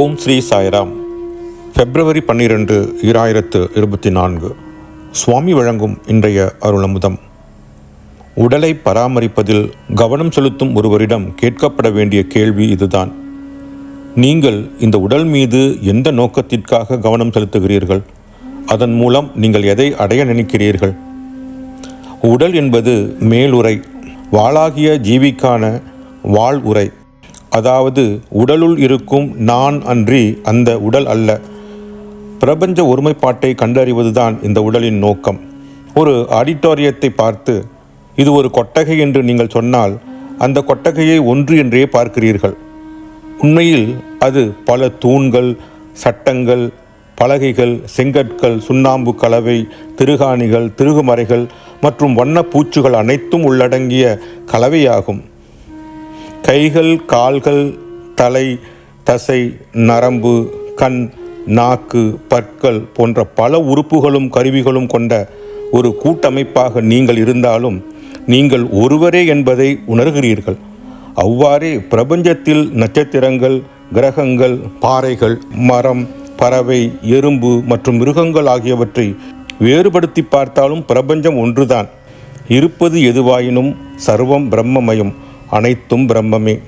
ஓம் ஸ்ரீ சாய்ராம். பிப்ரவரி பன்னிரெண்டு ஈராயிரத்து இருபத்தி நான்கு. சுவாமி வழங்கும் இன்றைய அருளமுதம். உடலை பராமரிப்பதில் கவனம் செலுத்தும் ஒருவரிடம் கேட்கப்பட வேண்டிய கேள்வி இதுதான். நீங்கள் இந்த உடல் மீது எந்த நோக்கத்திற்காக கவனம் செலுத்துகிறீர்கள்? அதன் மூலம் நீங்கள் எதை அடைய நினைக்கிறீர்கள்? உடல் என்பது மேலுரை வாளாகிய ஜீவிக்கான வாழ் உரை அதாவது உடலுள் இருக்கும் நான் அன்றி அந்த உடல் அல்ல. பிரபஞ்ச ஒருமைப்பாட்டை கண்டறிவதுதான் இந்த உடலின் நோக்கம். ஒரு ஆடிட்டோரியத்தை பார்த்து இது ஒரு கொட்டகை என்று நீங்கள் சொன்னால் அந்த கொட்டகையை ஒன்று என்றே பார்க்கிறீர்கள். உண்மையில் அது பல தூண்கள் சட்டங்கள் பலகைகள் செங்கற்கள் சுண்ணாம்பு கலவை திருகாணிகள் திருகுமறைகள் மற்றும் வண்ணப்பூச்சுகள் அனைத்தும் உள்ளடங்கிய கலவையாகும். கைகள் கால்கள் தலை தசை நரம்பு கண் நாக்கு பற்கள் போன்ற பல உறுப்புகளும் கருவிகளும் கொண்ட ஒரு கூட்டமைப்பாக நீங்கள் இருந்தாலும் நீங்கள் ஒருவரே என்பதை உணர்கிறீர்கள். அவ்வாறே பிரபஞ்சத்தில் நட்சத்திரங்கள் கிரகங்கள் பாறைகள் மரம் பறவை எறும்பு மற்றும் மிருகங்கள் ஆகியவற்றை வேறுபடுத்தி பார்த்தாலும் பிரபஞ்சம் ஒன்றுதான். இருப்பது எதுவாயினும் சர்வம் பிரம்மமயம். அனைத்தும் பிரம்மமே.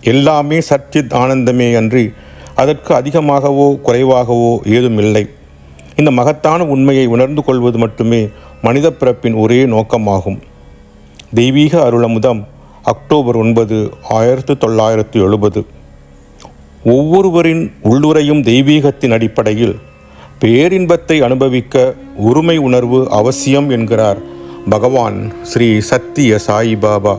எல்லாமே சச்சித் ஆனந்தமே அன்றி அதற்கு அதிகமாகவோ குறைவாகவோ ஏதும் இல்லை இந்த மகத்தான உண்மையை உணர்ந்து கொள்வது மட்டுமே மனித பிறப்பின் ஒரே நோக்கமாகும். தெய்வீக அருளமுதம் அக்டோபர் ஒன்பது ஆயிரத்து தொள்ளாயிரத்து எழுபது. ஒவ்வொருவரின் உள்ளுரையும் தெய்வீகத்தின் அடிப்படையில் பேரின்பத்தை அனுபவிக்க உரிமை உணர்வு அவசியம் என்கிறார் பகவான் ஸ்ரீ சத்திய சாயிபாபா